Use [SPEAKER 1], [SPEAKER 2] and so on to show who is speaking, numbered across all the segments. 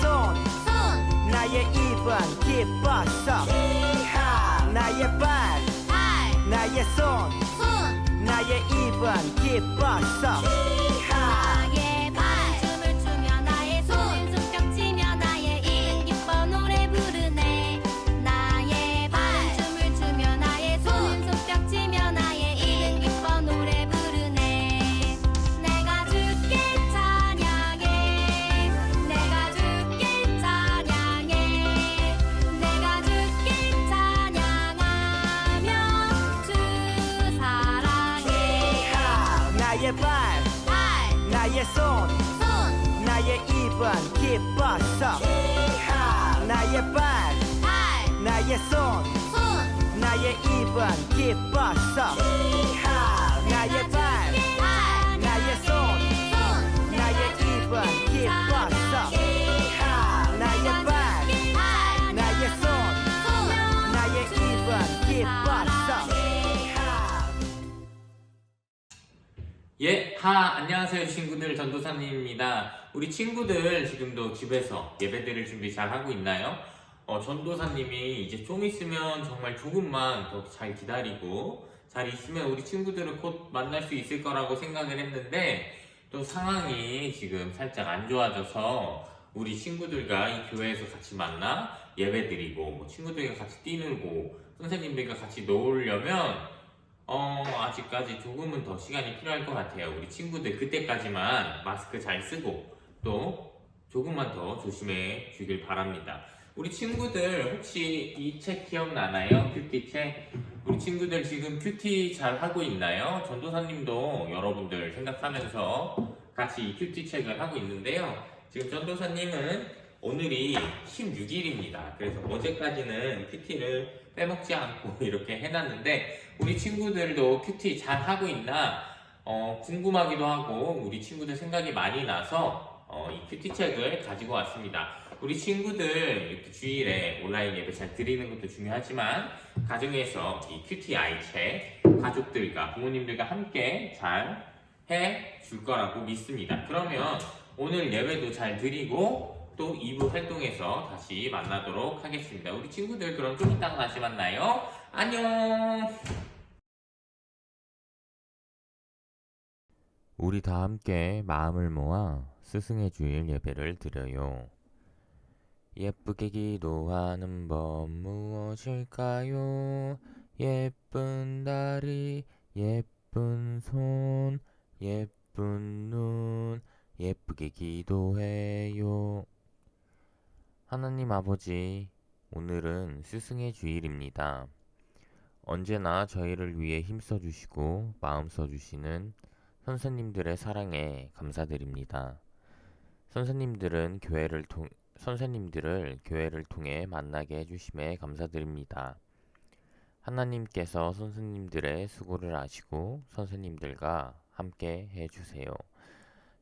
[SPEAKER 1] 손.
[SPEAKER 2] 손,
[SPEAKER 1] 나의 입은 기뻤어
[SPEAKER 2] 이하,
[SPEAKER 1] 나의 발.
[SPEAKER 2] 발,
[SPEAKER 1] 나의 손.
[SPEAKER 2] 손,
[SPEAKER 1] 나의 입은 기뻤어
[SPEAKER 2] 이
[SPEAKER 1] 기뻤어 나의 발.
[SPEAKER 2] 발,
[SPEAKER 1] 나의 손.
[SPEAKER 2] 손,
[SPEAKER 1] 나의 입은 기뻤어
[SPEAKER 3] 예, 하, 안녕하세요, 친구들. 전도사님입니다. 우리 친구들 지금도 집에서 예배드릴 준비 잘 하고 있나요? 어, 전도사님이 이제 좀 있으면 정말 조금만 더 잘 기다리고 잘 있으면 우리 친구들을 곧 만날 수 있을 거라고 생각을 했는데 또 상황이 지금 살짝 안 좋아져서 우리 친구들과 이 교회에서 같이 만나 예배 드리고 뭐 친구들과 같이 뛰놀고 선생님들과 같이 놀려면 어, 아직까지 조금은 더 시간이 필요할 것 같아요. 우리 친구들 그때까지만 마스크 잘 쓰고 또 조금만 더 조심해 주길 바랍니다. 우리 친구들 혹시 이 책 기억나나요? 큐티 책? 우리 친구들 지금 큐티 잘 하고 있나요? 전도사님도 여러분들 생각하면서 같이 이 큐티 책을 하고 있는데요. 지금 전도사님은 오늘이 16일입니다. 그래서 어제까지는 큐티를 빼먹지 않고 이렇게 해놨는데 우리 친구들도 큐티 잘 하고 있나 어, 궁금하기도 하고 우리 친구들 생각이 많이 나서 어, 이 큐티 책을 가지고 왔습니다. 우리 친구들 이렇게 주일에 온라인 예배 잘 드리는 것도 중요하지만 가정에서 이 큐티 아이 책 가족들과 부모님들과 함께 잘 해 줄 거라고 믿습니다. 그러면 오늘 예배도 잘 드리고 또 2부 활동에서 다시 만나도록 하겠습니다. 우리 친구들 그럼 좀 이따가 다시 만나요. 안녕!
[SPEAKER 4] 우리 다 함께 마음을 모아 스승의 주일 예배를 드려요. 예쁘게 기도하는 법 무엇일까요? 예쁜 다리, 예쁜 손, 예쁜 눈, 예쁘게 기도해요. 하나님 아버지, 오늘은 스승의 주일입니다. 언제나 저희를 위해 힘써 주시고 마음 써 주시는 선생님들의 사랑에 감사드립니다. 선생님들은 교회를 통 선생님들을 교회를 통해 만나게 해 주심에 감사드립니다. 하나님께서 선생님들의 수고를 아시고 선생님들과 함께 해 주세요.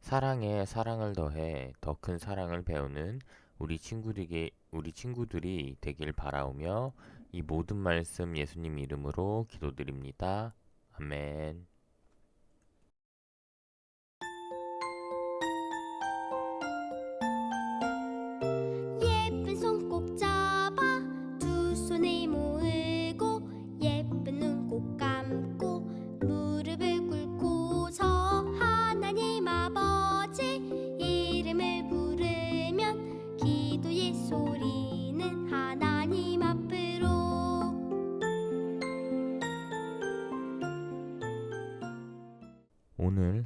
[SPEAKER 4] 사랑에 사랑을 더해 더 큰 사랑을 배우는 우리 친구들이 우리 친구들이 되길 바라오며 이 모든 말씀 예수님 이름으로 기도드립니다. 아멘.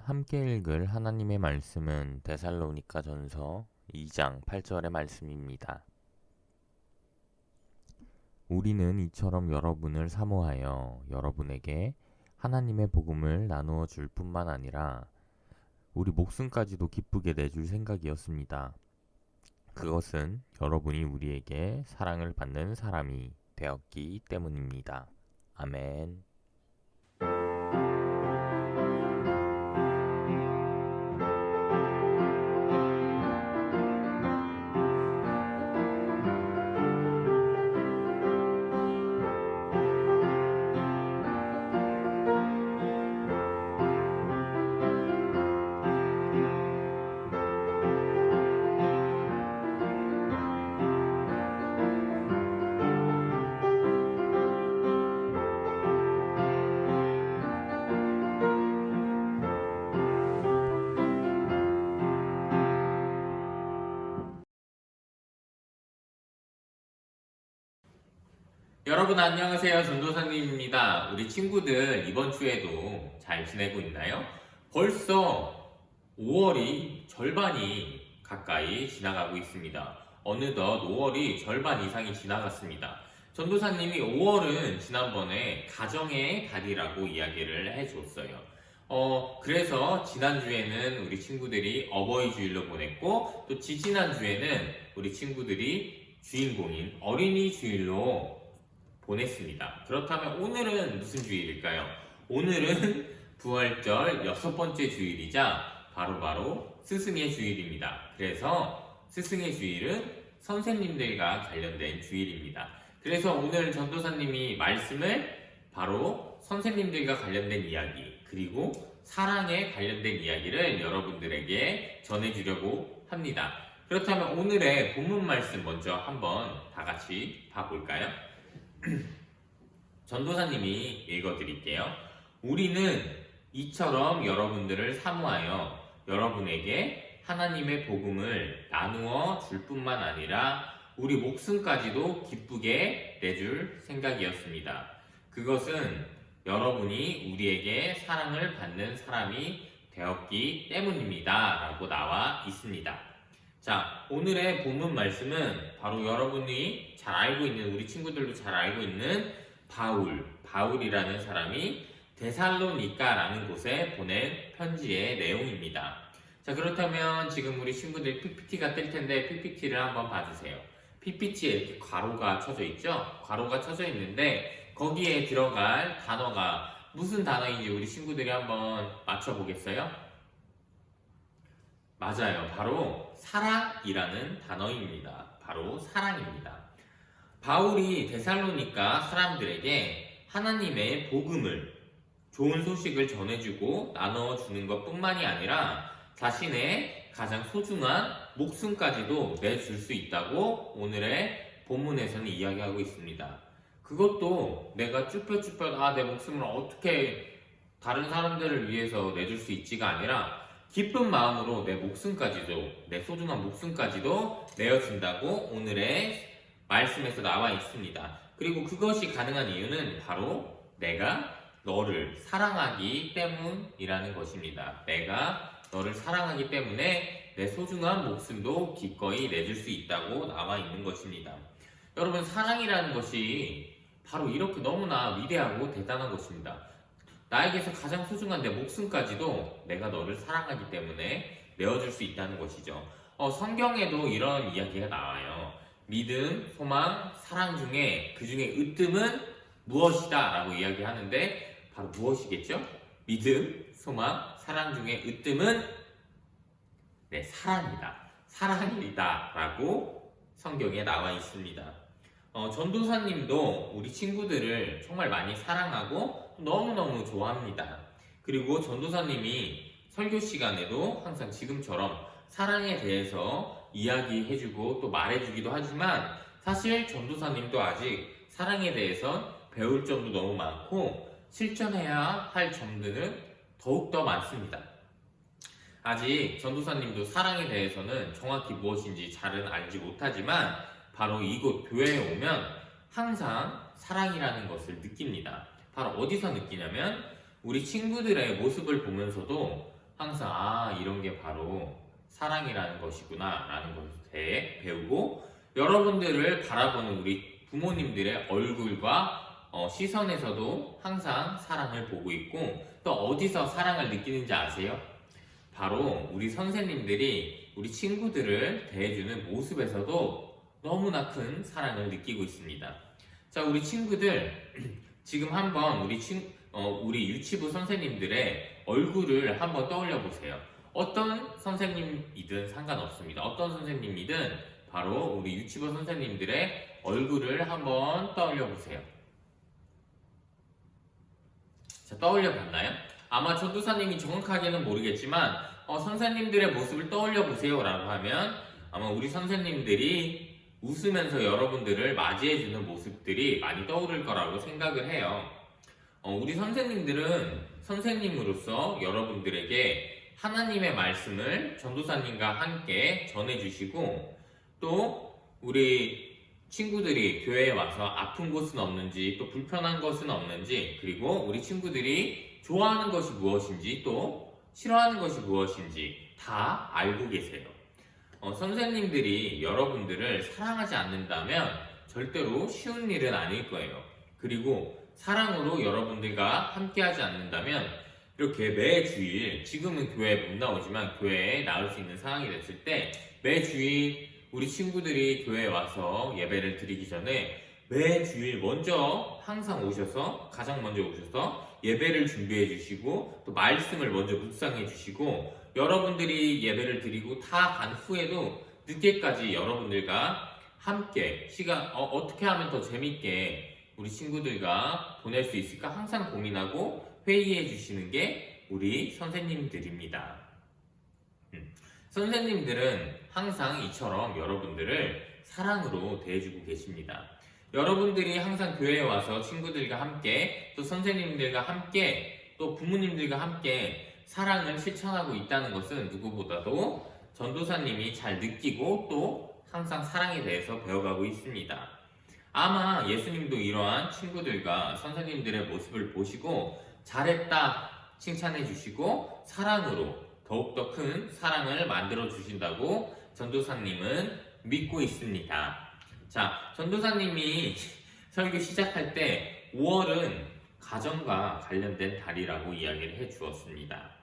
[SPEAKER 4] 함께 읽을 하나님의 말씀은 데살로니가 전서 2장 8절의 말씀입니다. 우리는 이처럼 여러분을 사모하여 여러분에게 하나님의 복음을 나누어 줄 뿐만 아니라 우리 목숨까지도 기쁘게 내줄 생각이었습니다. 그것은 여러분이 우리에게 사랑을 받는 사람이 되었기 때문입니다. 아멘.
[SPEAKER 3] 여러분 안녕하세요. 전도사님입니다. 우리 친구들 이번 주에도 잘 지내고 있나요? 벌써 5월이 절반이 가까이 지나가고 있습니다. 어느덧 5월이 절반 이상이 지나갔습니다. 전도사님이 5월은 지난번에 가정의 달이라고 이야기를 해줬어요. 어, 그래서 지난주에는 우리 친구들이 어버이 주일로 보냈고, 또 지지난주에는 우리 친구들이 주인공인 어린이 주일로 보냈습니다. 그렇다면 오늘은 무슨 주일일까요? 오늘은 부활절 여섯 번째 주일이자 바로 바로 스승의 주일입니다. 그래서 스승의 주일은 선생님들과 관련된 주일입니다. 그래서 오늘 전도사님이 말씀을 바로 선생님들과 관련된 이야기, 그리고 사랑에 관련된 이야기를 여러분들에게 전해주려고 합니다. 그렇다면 오늘의 본문 말씀 먼저 한번 다 같이 봐볼까요? 전도사님이 읽어드릴게요. 우리는 이처럼 여러분들을 사모하여 여러분에게 하나님의 복음을 나누어 줄 뿐만 아니라 우리 목숨까지도 기쁘게 내줄 생각이었습니다. 그것은 여러분이 우리에게 사랑을 받는 사람이 되었기 때문입니다. 라고 나와 있습니다. 자, 오늘의 본문 말씀은 바로 여러분이 잘 알고 있는, 우리 친구들도 잘 알고 있는 바울, 바울이라는 사람이 데살로니카라는 곳에 보낸 편지의 내용입니다. 자, 그렇다면 지금 우리 친구들 PPT가 뜰 텐데 PPT를 한번 봐주세요. PPT에 이렇게 괄호가 쳐져 있죠? 괄호가 쳐져 있는데 거기에 들어갈 단어가 무슨 단어인지 우리 친구들이 한번 맞춰보겠어요? 맞아요. 바로 사랑이라는 단어입니다. 바로 사랑입니다. 바울이 데살로니카 사람들에게 하나님의 복음을 좋은 소식을 전해주고 나눠주는 것 뿐만이 아니라 자신의 가장 소중한 목숨까지도 내줄 수 있다고 오늘의 본문에서는 이야기하고 있습니다. 그것도 내가 쭈뼛쭈뼛 아, 내 목숨을 어떻게 다른 사람들을 위해서 내줄 수 있지가 아니라 기쁜 마음으로 내 목숨까지도, 내 소중한 목숨까지도 내어준다고 오늘의 말씀에서 나와 있습니다. 그리고 그것이 가능한 이유는 바로 내가 너를 사랑하기 때문이라는 것입니다. 내가 너를 사랑하기 때문에 내 소중한 목숨도 기꺼이 내줄 수 있다고 나와 있는 것입니다. 여러분, 사랑이라는 것이 바로 이렇게 너무나 위대하고 대단한 것입니다. 나에게서 가장 소중한 내 목숨까지도 내가 너를 사랑하기 때문에 내어줄 수 있다는 것이죠. 어, 성경에도 이런 이야기가 나와요. 믿음, 소망, 사랑 중에 그 중에 으뜸은 무엇이다 라고 이야기하는데 바로 무엇이겠죠? 믿음, 소망, 사랑 중에 으뜸은 네, 사랑이다. 사랑이다 라고 성경에 나와 있습니다. 어, 전도사님도 우리 친구들을 정말 많이 사랑하고 너무너무 좋아합니다. 그리고 전도사님이 설교 시간에도 항상 지금처럼 사랑에 대해서 이야기해주고 또 말해주기도 하지만 사실 전도사님도 아직 사랑에 대해서 배울 점도 너무 많고 실천해야 할 점들은 더욱더 많습니다. 아직 전도사님도 사랑에 대해서는 정확히 무엇인지 잘은 알지 못하지만 바로 이곳 교회에 오면 항상 사랑이라는 것을 느낍니다. 바로 어디서 느끼냐면 우리 친구들의 모습을 보면서도 항상 아 이런 게 바로 사랑이라는 것이구나 라는 것에 대해 배우고 여러분들을 바라보는 우리 부모님들의 얼굴과 어, 시선에서도 항상 사랑을 보고 있고 또 어디서 사랑을 느끼는지 아세요? 바로 우리 선생님들이 우리 친구들을 대해주는 모습에서도 너무나 큰 사랑을 느끼고 있습니다. 자, 우리 친구들 지금 한번 우리 친 어, 우리 유치부 선생님들의 얼굴을 한번 떠올려 보세요. 어떤 선생님이든 상관없습니다. 어떤 선생님이든 바로 우리 유치부 선생님들의 얼굴을 한번 떠올려 보세요. 자, 떠올려 봤나요? 아마 전도사님이 정확하게는 모르겠지만 어, 선생님들의 모습을 떠올려 보세요라고 하면 아마 우리 선생님들이 웃으면서 여러분들을 맞이해주는 모습들이 많이 떠오를 거라고 생각을 해요. 어, 우리 선생님들은 선생님으로서 여러분들에게 하나님의 말씀을 전도사님과 함께 전해주시고 또 우리 친구들이 교회에 와서 아픈 곳은 없는지 또 불편한 것은 없는지 그리고 우리 친구들이 좋아하는 것이 무엇인지 또 싫어하는 것이 무엇인지 다 알고 계세요. 어, 선생님들이 여러분들을 사랑하지 않는다면 절대로 쉬운 일은 아닐 거예요. 그리고 사랑으로 여러분들과 함께하지 않는다면 이렇게 매 주일 지금은 교회에 못 나오지만 교회에 나올 수 있는 상황이 됐을 때 매 주일 우리 친구들이 교회에 와서 예배를 드리기 전에 매 주일 먼저 항상 오셔서 가장 먼저 오셔서 예배를 준비해 주시고 또 말씀을 먼저 묵상해 주시고 여러분들이 예배를 드리고 다 간 후에도 늦게까지 여러분들과 함께 시간 어, 떻게 하면 더 재밌게 우리 친구들과 보낼 수 있을까 항상 고민하고 회의해 주시는 게 우리 선생님들입니다. 음, 선생님들은 항상 이처럼 여러분들을 사랑으로 대해주고 계십니다. 여러분들이 항상 교회에 와서 친구들과 함께 또 선생님들과 함께 또 부모님들과 함께 사랑을 실천하고 있다는 것은 누구보다도 전도사님이 잘 느끼고 또 항상 사랑에 대해서 배워가고 있습니다. 아마 예수님도 이러한 친구들과 선생님들의 모습을 보시고 잘했다 칭찬해 주시고 사랑으로 더욱더 큰 사랑을 만들어 주신다고 전도사님은 믿고 있습니다. 자, 전도사님이 설교 시작할 때 5월은 가정과 관련된 달이라고 이야기를 해 주었습니다.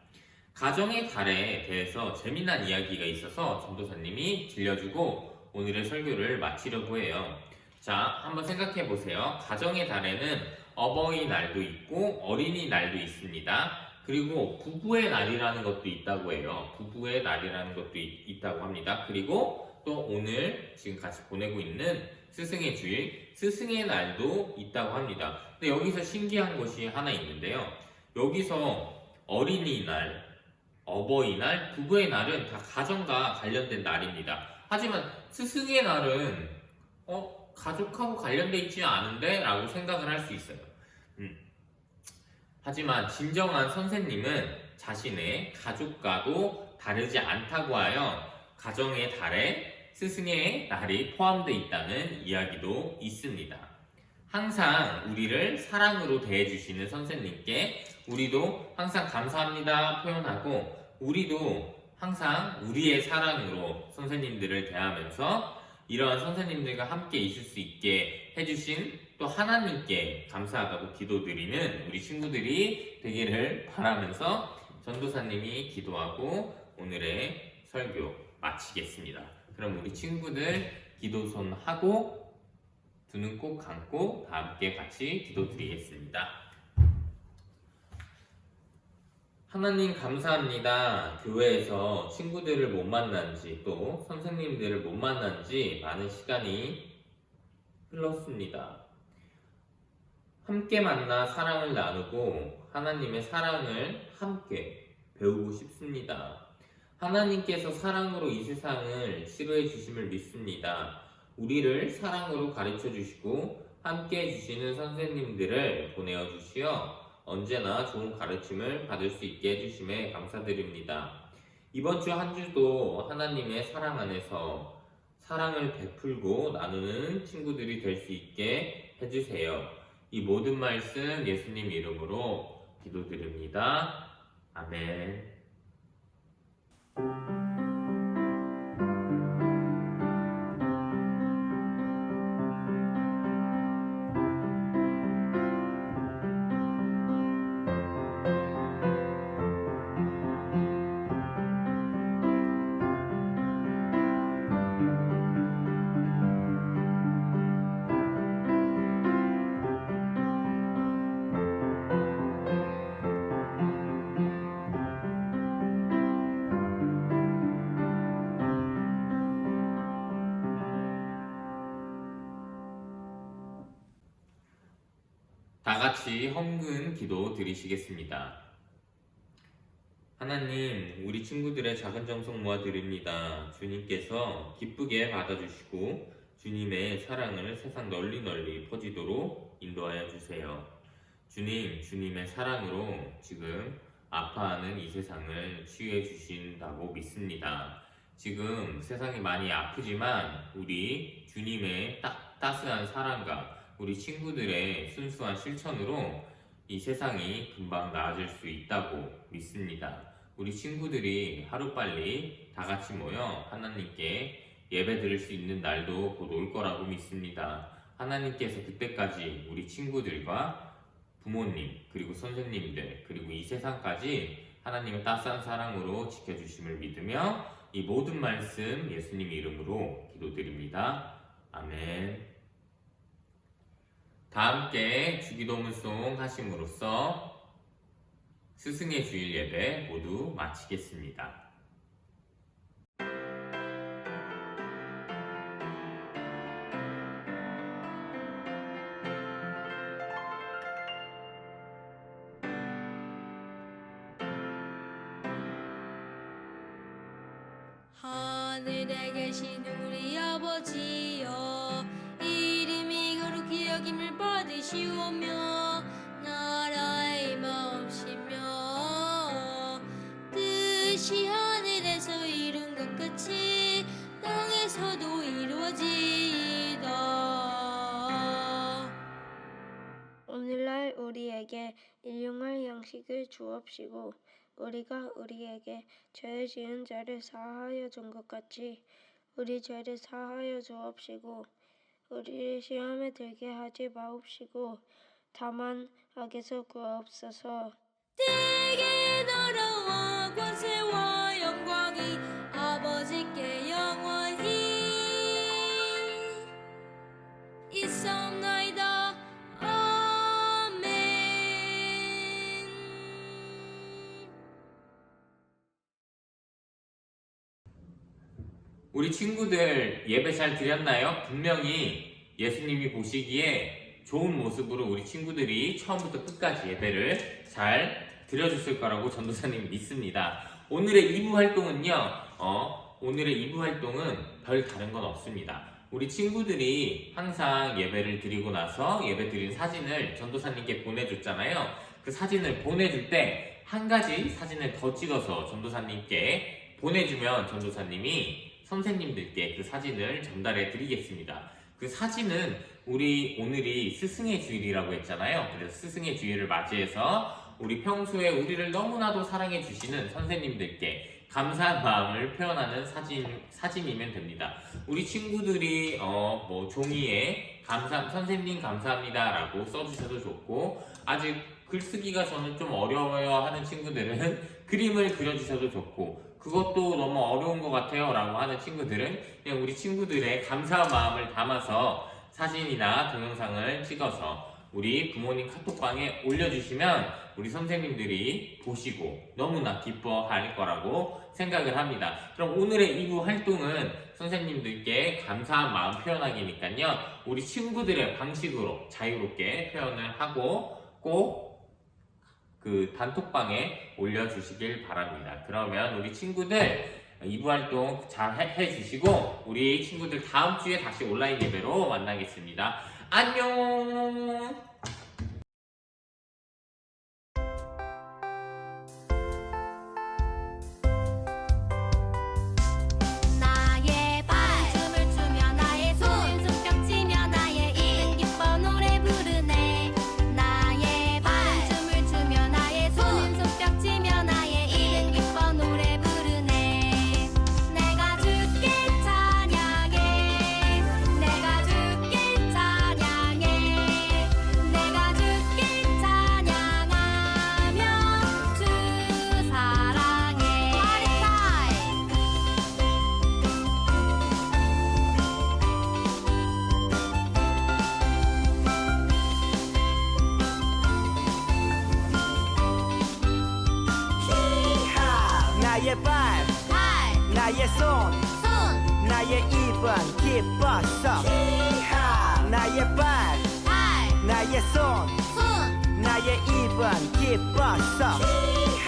[SPEAKER 3] 가정의 달에 대해서 재미난 이야기가 있어서 전도사님이 들려주고 오늘의 설교를 마치려고 해요. 자, 한번 생각해 보세요. 가정의 달에는 어버이날도 있고 어린이날도 있습니다. 그리고 부부의 날이라는 것도 있다고 해요. 부부의 날이라는 것도 있, 있다고 합니다. 그리고 또 오늘 지금 같이 보내고 있는 스승의 주일, 스승의 날도 있다고 합니다. 근데 여기서 신기한 것이 하나 있는데요. 여기서 어린이날, 어버이날, 부부의 날은 다 가정과 관련된 날입니다. 하지만 스승의 날은 어 가족하고 관련돼 있지 않은데? 라고 생각을 할 수 있어요. 음. 하지만 진정한 선생님은 자신의 가족과도 다르지 않다고 하여 가정의 달에 스승의 날이 포함되어 있다는 이야기도 있습니다. 항상 우리를 사랑으로 대해주시는 선생님께 우리도 항상 감사합니다 표현하고 우리도 항상 우리의 사랑으로 선생님들을 대하면서 이러한 선생님들과 함께 있을 수 있게 해주신 또 하나님께 감사하다고 기도드리는 우리 친구들이 되기를 바라면서 전도사님이 기도하고 오늘의 설교 마치겠습니다. 그럼 우리 친구들 기도손 하고 두 눈 꼭 감고 다 함께 같이 기도드리겠습니다. 하나님 감사합니다. 교회에서 친구들을 못 만난 지 또 선생님들을 못 만난 지 많은 시간이 흘렀습니다. 함께 만나 사랑을 나누고 하나님의 사랑을 함께 배우고 싶습니다. 하나님께서 사랑으로 이 세상을 치료해 주심을 믿습니다. 우리를 사랑으로 가르쳐 주시고 함께 해 주시는 선생님들을 보내어 주시어 언제나 좋은 가르침을 받을 수 있게 해주심에 감사드립니다. 이번 주 한 주도 하나님의 사랑 안에서 사랑을 베풀고 나누는 친구들이 될 수 있게 해주세요. 이 모든 말씀 예수님 이름으로 기도드립니다. 아멘. 다 같이 헌금 기도 드리시겠습니다. 하나님, 우리 친구들의 작은 정성 모아 드립니다. 주님께서 기쁘게 받아주시고 주님의 사랑을 세상 널리 널리 퍼지도록 인도하여 주세요. 주님, 주님의 사랑으로 지금 아파하는 이 세상을 치유해 주신다고 믿습니다. 지금 세상이 많이 아프지만 우리 주님의 딱 따스한 사랑과 우리 친구들의 순수한 실천으로 이 세상이 금방 나아질 수 있다고 믿습니다. 우리 친구들이 하루빨리 다 같이 모여 하나님께 예배 드릴 수 있는 날도 곧 올 거라고 믿습니다. 하나님께서 그때까지 우리 친구들과 부모님, 그리고 선생님들, 그리고 이 세상까지 하나님의 따스한 사랑으로 지켜주심을 믿으며 이 모든 말씀 예수님 이름으로 기도드립니다. 아멘. 다 함께 주기도문송 하심으로써 스승의 주일 예배 모두 마치겠습니다.
[SPEAKER 2] 하늘에 계신 우리 아버지여 거룩히 여김을 받으시오며 나라의 마옵시며 뜻이 하늘에서 이룬 것 같이 땅에서도 이루어지이다.
[SPEAKER 5] 오늘날 우리에게 일용할 양식을 주옵시고 우리가 우리에게 죄 지은 자를 사하여 준 것 같이 우리 죄를 사하여 주옵시고 우리를 시험에 들게 하지 마옵시고 다만 악에서 구하옵소서.
[SPEAKER 2] 내게 나라와 권세와
[SPEAKER 3] 우리 친구들 예배 잘 드렸나요? 분명히 예수님이 보시기에 좋은 모습으로 우리 친구들이 처음부터 끝까지 예배를 잘 드려줬을 거라고 전도사님 믿습니다. 오늘의 2부 활동은요, 어, 오늘의 2부 활동은 별 다른 건 없습니다. 우리 친구들이 항상 예배를 드리고 나서 예배 드린 사진을 전도사님께 보내줬잖아요. 그 사진을 보내줄 때 한 가지 사진을 더 찍어서 전도사님께 보내주면 전도사님이 선생님들께 그 사진을 전달해 드리겠습니다. 그 사진은 우리 오늘이 스승의 주일이라고 했잖아요. 그래서 스승의 주일을 맞이해서 우리 평소에 우리를 너무나도 사랑해 주시는 선생님들께 감사한 마음을 표현하는 사진 사진이면 됩니다. 우리 친구들이 어 뭐 종이에 감사 선생님 감사합니다 라고 써주셔도 좋고 아직 글쓰기가 저는 좀 어려워요 하는 친구들은 그림을 그려주셔도 좋고 그것도 너무 어려운 것 같아요 라고 하는 친구들은 그냥 우리 친구들의 감사한 마음을 담아서 사진이나 동영상을 찍어서 우리 부모님 카톡방에 올려주시면 우리 선생님들이 보시고 너무나 기뻐할 거라고 생각을 합니다. 그럼 오늘의 2부 활동은 선생님들께 감사한 마음 표현하기니까요. 우리 친구들의 방식으로 자유롭게 표현을 하고 꼭 그 단톡방에 올려주시길 바랍니다. 그러면 우리 친구들 2부 활동 잘 해- 해주시고 우리 친구들 다음 주에 다시 온라인 예배로 만나겠습니다. 안녕!
[SPEAKER 1] 입은 기뻤어 하. 나의 발
[SPEAKER 2] 발,
[SPEAKER 1] 나의 손
[SPEAKER 2] 손,
[SPEAKER 1] 나의 입은 기뻤어 하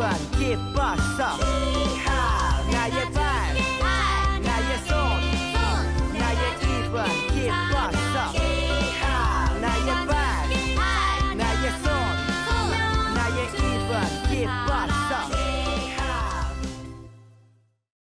[SPEAKER 6] 입은 기뻤어